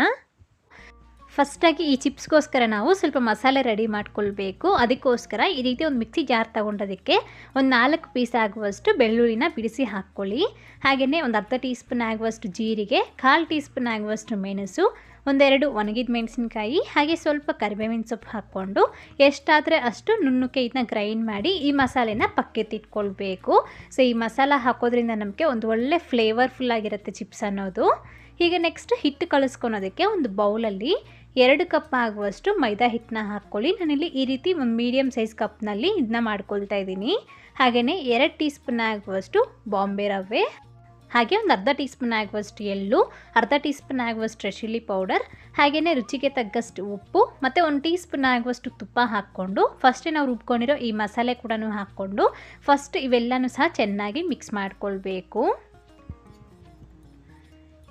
ಫಸ್ಟಾಗಿ ಈ ಚಿಪ್ಸ್ಗೋಸ್ಕರ ನಾವು ಸ್ವಲ್ಪ ಮಸಾಲೆ ರೆಡಿ ಮಾಡ್ಕೊಳ್ಬೇಕು. ಅದಕ್ಕೋಸ್ಕರ ಈ ರೀತಿ ಒಂದು ಮಿಕ್ಸಿ ಜಾರ್ ತೊಗೊಂಡೋದಕ್ಕೆ ಒಂದು ನಾಲ್ಕು ಪೀಸ್ ಆಗುವಷ್ಟು ಬೆಳ್ಳುಳ್ಳಿನ ಬಿಡಿಸಿ ಹಾಕ್ಕೊಳ್ಳಿ. ಹಾಗೆಯೇ ಒಂದು ಅರ್ಧ ಟೀ ಸ್ಪೂನ್ ಆಗುವಷ್ಟು ಜೀರಿಗೆ, ಕಾಲು ಟೀ ಸ್ಪೂನ್ ಆಗುವಷ್ಟು ಮೆಣಸು ಒಂದೆರಡು ಒಣಗಿದ ಮೆಣಸಿನ್ಕಾಯಿ, ಹಾಗೆ ಸ್ವಲ್ಪ ಕರಿಬೇವಿನ ಸೊಪ್ಪು ಹಾಕ್ಕೊಂಡು ಎಷ್ಟಾದರೆ ಅಷ್ಟು ನುಣ್ಣಕ್ಕೆ ಇದನ್ನ ಗ್ರೈಂಡ್ ಮಾಡಿ ಈ ಮಸಾಲೆನ ಪಕ್ಕೆತ್ತಿಟ್ಕೊಳ್ಬೇಕು ಸೊ ಈ ಮಸಾಲ ಹಾಕೋದ್ರಿಂದ ನಮಗೆ ಒಂದು ಒಳ್ಳೆ ಫ್ಲೇವರ್ಫುಲ್ ಆಗಿರುತ್ತೆ ಚಿಪ್ಸ್ ಅನ್ನೋದು. ಹೀಗೆ ನೆಕ್ಸ್ಟ್ ಹಿಟ್ಟು ಕಳಿಸ್ಕೊಳೋದಕ್ಕೆ ಒಂದು ಬೌಲಲ್ಲಿ ಎರಡು ಕಪ್ ಆಗುವಷ್ಟು ಮೈದಾ ಹಿಟ್ಟನ್ನ ಹಾಕ್ಕೊಳ್ಳಿ. ನಾನಿಲ್ಲಿ ಈ ರೀತಿ ಒಂದು ಮೀಡಿಯಮ್ ಸೈಜ್ ಕಪ್ನಲ್ಲಿ ಇದನ್ನ ಮಾಡ್ಕೊಳ್ತಾ ಇದ್ದೀನಿ. ಹಾಗೆಯೇ ಎರಡು ಟೀ ಸ್ಪೂನ್ ಆಗುವಷ್ಟು ಬಾಂಬೆ ರವೆ. ಹಾಗೆ ಒಂದು ಅರ್ಧ ಟೀ ಸ್ಪೂನ್ ಆಗುವಷ್ಟು ಎಳ್ಳು, ಅರ್ಧ ಟೀ ಸ್ಪೂನ್ ಆಗುವಷ್ಟು ಚಿಲ್ಲಿ ಪೌಡರ್ ಹಾಗೆಯೇ ರುಚಿಗೆ ತಗ್ಗಷ್ಟು ಉಪ್ಪು, ಮತ್ತು ಒಂದು ಟೀ ಸ್ಪೂನ್ ಆಗುವಷ್ಟು ತುಪ್ಪ ಹಾಕ್ಕೊಂಡು ಫಸ್ಟೇ ನಾವು ರುಬ್ಕೊಂಡಿರೋ ಈ ಮಸಾಲೆ ಕೂಡ ಹಾಕ್ಕೊಂಡು ಫಸ್ಟ್ ಇವೆಲ್ಲನೂ ಸಹ ಚೆನ್ನಾಗಿ ಮಿಕ್ಸ್ ಮಾಡ್ಕೊಳ್ಬೇಕು.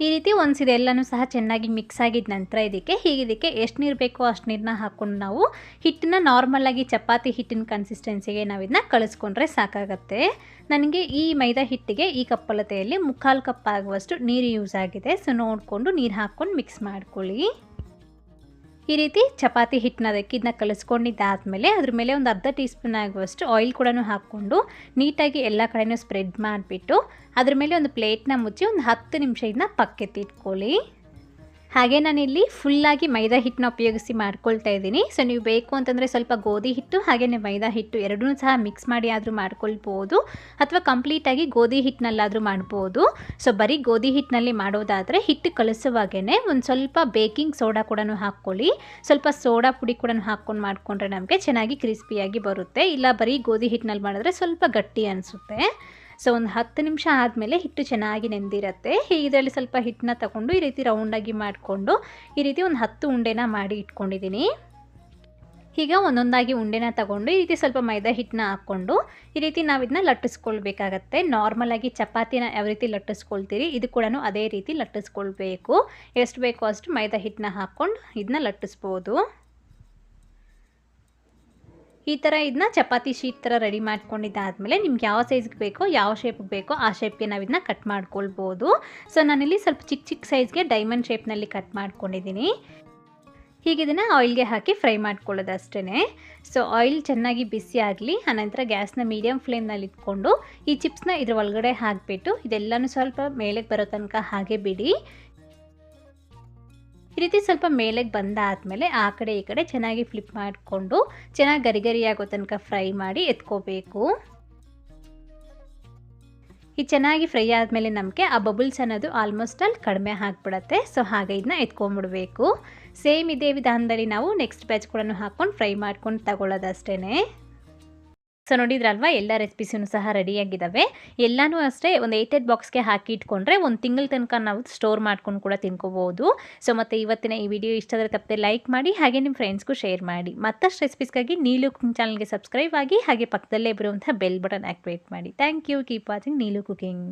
ಈ ರೀತಿ ಒಂದ್ಸಿದೆಲ್ಲನೂ ಸಹ ಚೆನ್ನಾಗಿ ಮಿಕ್ಸ್ ಆಗಿದ ನಂತರ ಇದಕ್ಕೆ ಹೀಗಿದಕ್ಕೆ ಎಷ್ಟು ನೀರು ಬೇಕೋ ಅಷ್ಟು ನೀರನ್ನ ಹಾಕ್ಕೊಂಡು ನಾವು ಹಿಟ್ಟನ್ನ ನಾರ್ಮಲಾಗಿ ಚಪಾತಿ ಹಿಟ್ಟಿನ ಕನ್ಸಿಸ್ಟೆನ್ಸಿಗೆ ನಾವು ಇದನ್ನ ಕಳಿಸ್ಕೊಂಡ್ರೆ ಸಾಕಾಗತ್ತೆ. ನನಗೆ ಈ ಮೈದಾ ಹಿಟ್ಟಿಗೆ ಈ ಕಪ್ಪಲತೆಯಲ್ಲಿ ಮುಕ್ಕಾಲು ಕಪ್ ಆಗುವಷ್ಟು ನೀರು ಯೂಸ್ ಆಗಿದೆ. ಸೊ ನೋಡಿಕೊಂಡು ನೀರು ಹಾಕ್ಕೊಂಡು ಮಿಕ್ಸ್ ಮಾಡ್ಕೊಳ್ಳಿ. ಈ ರೀತಿ ಚಪಾತಿ ಹಿಟ್ಟನ್ನ ಅದಕ್ಕೆ ಇದನ್ನ ಕಲಿಸ್ಕೊಂಡಿದ್ದಾದಮೇಲೆ ಅದ್ರ ಮೇಲೆ ಒಂದು ಅರ್ಧ ಟೀ ಸ್ಪೂನ್ ಆಗುವಷ್ಟು ಆಯಿಲ್ ಕೂಡ ಹಾಕ್ಕೊಂಡು ನೀಟಾಗಿ ಎಲ್ಲ ಕಡೆನೂ ಸ್ಪ್ರೆಡ್ ಮಾಡಿಬಿಟ್ಟು ಅದ್ರ ಮೇಲೆ ಒಂದು ಪ್ಲೇಟ್ನ ಮುಚ್ಚಿ ಒಂದು ಹತ್ತು ನಿಮಿಷ ಇದನ್ನ ಪಕ್ಕೆತ್ತಿಟ್ಕೊಳ್ಳಿ. ಹಾಗೆ ನಾನಿಲ್ಲಿ ಫುಲ್ಲಾಗಿ ಮೈದಾ ಹಿಟ್ಟನ್ನ ಉಪಯೋಗಿಸಿ ಮಾಡ್ಕೊಳ್ತಾ ಇದ್ದೀನಿ. ಸೊ ನೀವು ಬೇಕು ಅಂತಂದರೆ ಸ್ವಲ್ಪ ಗೋಧಿ ಹಿಟ್ಟು ಹಾಗೆಯೇ ಮೈದಾ ಹಿಟ್ಟು ಎರಡೂ ಸಹ ಮಿಕ್ಸ್ ಮಾಡಿ ಆದರೂ ಮಾಡ್ಕೊಳ್ಬೋದು. ಅಥವಾ ಕಂಪ್ಲೀಟಾಗಿ ಗೋಧಿ ಹಿಟ್ಟಿನಲ್ಲಾದರೂ ಮಾಡ್ಬೋದು. ಸೊ ಬರೀ ಗೋಧಿ ಹಿಟ್ಟಿನಲ್ಲಿ ಮಾಡೋದಾದರೆ ಹಿಟ್ಟು ಕಳಿಸುವಾಗೇ ಒಂದು ಸ್ವಲ್ಪ ಬೇಕಿಂಗ್ ಸೋಡಾ ಕೂಡ ಹಾಕ್ಕೊಳ್ಳಿ. ಸ್ವಲ್ಪ ಸೋಡಾ ಪುಡಿ ಕೂಡ ಹಾಕ್ಕೊಂಡು ಮಾಡಿಕೊಂಡ್ರೆ ನಮಗೆ ಚೆನ್ನಾಗಿ ಕ್ರಿಸ್ಪಿಯಾಗಿ ಬರುತ್ತೆ. ಇಲ್ಲ ಬರೀ ಗೋಧಿ ಹಿಟ್ಟಿನಲ್ಲಿ ಮಾಡಿದ್ರೆ ಸ್ವಲ್ಪ ಗಟ್ಟಿ ಅನಿಸುತ್ತೆ. ಸೊ ಒಂದು ಹತ್ತು ನಿಮಿಷ ಆದಮೇಲೆ ಹಿಟ್ಟು ಚೆನ್ನಾಗಿ ನೆಂದಿರುತ್ತೆ. ಇದರಲ್ಲಿ ಸ್ವಲ್ಪ ಹಿಟ್ಟನ್ನ ತಗೊಂಡು ಈ ರೀತಿ ರೌಂಡಾಗಿ ಮಾಡಿಕೊಂಡು ಈ ರೀತಿ ಒಂದು ಹತ್ತು ಉಂಡೆನ ಮಾಡಿ ಇಟ್ಕೊಂಡಿದ್ದೀನಿ. ಈಗ ಒಂದೊಂದಾಗಿ ಉಂಡೆನ ತಗೊಂಡು ಈ ರೀತಿ ಸ್ವಲ್ಪ ಮೈದಾ ಹಿಟ್ಟನ್ನ ಹಾಕ್ಕೊಂಡು ಈ ರೀತಿ ನಾವು ಇದನ್ನ ಲಟ್ಟಿಸ್ಕೊಳ್ಬೇಕಾಗತ್ತೆ ನಾರ್ಮಲಾಗಿ ಚಪಾತಿನ ಯಾವ ರೀತಿ ಲಟ್ಟಿಸ್ಕೊಳ್ತೀರಿ, ಇದು ಕೂಡ ಅದೇ ರೀತಿ ಲಟ್ಟಿಸ್ಕೊಳ್ಬೇಕು. ಎಷ್ಟು ಬೇಕೋ ಅಷ್ಟು ಮೈದಾ ಹಿಟ್ಟನ್ನ ಹಾಕ್ಕೊಂಡು ಇದನ್ನ ಲಟ್ಟಿಸ್ಬೋದು. ಈ ಥರ ಇದನ್ನ ಚಪಾತಿ ಶೀಟ್ ಥರ ರೆಡಿ ಮಾಡ್ಕೊಂಡಿದ್ದಾದಮೇಲೆ ನಿಮ್ಗೆ ಯಾವ ಸೈಜ್ಗೆ ಬೇಕೋ ಯಾವ ಶೇಪ್ಗೆ ಬೇಕೋ ಆ ಶೇಪ್ಗೆ ನಾವು ಇದನ್ನ ಕಟ್ ಮಾಡ್ಕೊಳ್ಬೋದು. ಸೊ ನಾನಿಲ್ಲಿ ಸ್ವಲ್ಪ ಚಿಕ್ಕ ಚಿಕ್ಕ ಸೈಜ್ಗೆ ಡೈಮಂಡ್ ಶೇಪ್ನಲ್ಲಿ ಕಟ್ ಮಾಡ್ಕೊಂಡಿದ್ದೀನಿ. ಹೀಗೆ ಇದನ್ನು ಆಯಿಲ್ಗೆ ಹಾಕಿ ಫ್ರೈ ಮಾಡ್ಕೊಳ್ಳೋದು ಅಷ್ಟೇ ಸೊ ಆಯಿಲ್ ಚೆನ್ನಾಗಿ ಬಿಸಿ ಆಗಲಿ ಆನಂತರ ಗ್ಯಾಸ್ನ ಮೀಡಿಯಮ್ ಫ್ಲೇಮ್ನಲ್ಲಿ ಇಟ್ಕೊಂಡು ಈ ಚಿಪ್ಸ್ನ ಇದ್ರ ಒಳಗಡೆ ಹಾಕಿಬಿಟ್ಟು, ಇದೆಲ್ಲನೂ ಸ್ವಲ್ಪ ಮೇಲೆ ಬರೋ ತನಕ ಹಾಗೆ ಬಿಡಿ. ಈ ರೀತಿ ಸ್ವಲ್ಪ ಮೇಲೆಗೆ ಬಂದಾದಮೇಲೆ ಆ ಕಡೆ ಈ ಕಡೆ ಚೆನ್ನಾಗಿ ಫ್ಲಿಪ್ ಮಾಡಿಕೊಂಡು ಚೆನ್ನಾಗಿ ಗರಿ ಗರಿ ಆಗೋ ತನಕ ಫ್ರೈ ಮಾಡಿ ಎತ್ಕೋಬೇಕು. ಈ ಚೆನ್ನಾಗಿ ಫ್ರೈ ಆದಮೇಲೆ ನಮಗೆ ಆ ಬಬಲ್ಸ್ ಅನ್ನೋದು ಆಲ್ಮೋಸ್ಟ್ ಅಲ್ಲಿ ಕಡಿಮೆ ಆಗಿಬಿಡತ್ತೆ. ಸೊ ಹಾಗೆ ಇದನ್ನ ಎತ್ಕೊಂಬಿಡಬೇಕು ಸೇಮ್ ಇದೇ ವಿಧಾನದಲ್ಲಿ ನಾವು ನೆಕ್ಸ್ಟ್ ಬ್ಯಾಚ್ ಕೂಡ ಹಾಕ್ಕೊಂಡು ಫ್ರೈ ಮಾಡ್ಕೊಂಡು ತಗೊಳ್ಳೋದಷ್ಟೇ ಸೊ ನೋಡಿದ್ರಲ್ವಾ? ಎಲ್ಲ ರೆಸಿಪೀಸೂ ಸಹ ರೆಡಿಯಾಗಿದ್ದಾವೆ ಎಲ್ಲನೂ ಅಷ್ಟೇ ಒಂದು ಏಟೆಡ್ ಬಾಕ್ಸ್ಗೆ ಹಾಕಿ ಇಟ್ಕೊಂಡ್ರೆ ಒಂದು ತಿಂಗಳ ತನಕ ನಾವು ಸ್ಟೋರ್ ಮಾಡ್ಕೊಂಡು ಕೂಡ ತಿನ್ಕೋಬೋದು. ಸೊ ಮತ್ತು ಇವತ್ತಿನ ಈ ವಿಡಿಯೋ ಇಷ್ಟ ಆದರೆ ತಪ್ಪದೆ ಲೈಕ್ ಮಾಡಿ, ಹಾಗೆ ನಿಮ್ಮ ಫ್ರೆಂಡ್ಸ್ಗೂ ಶೇರ್ ಮಾಡಿ. ಮತ್ತಷ್ಟು ರೆಸಿಪೀಸ್ಗಾಗಿ ನೀಲು ಕುಕಿಂಗ್ ಚಾನಲ್ಗೆ ಸಬ್ಸ್ಕ್ರೈಬ್ ಆಗಿ, ಹಾಗೆ ಪಕ್ಕದಲ್ಲೇ ಬರುವಂಥ ಬೆಲ್ ಬಟನ್ ಆಕ್ಟಿವೇಟ್ ಮಾಡಿ. Thank you keep watching Neelu cooking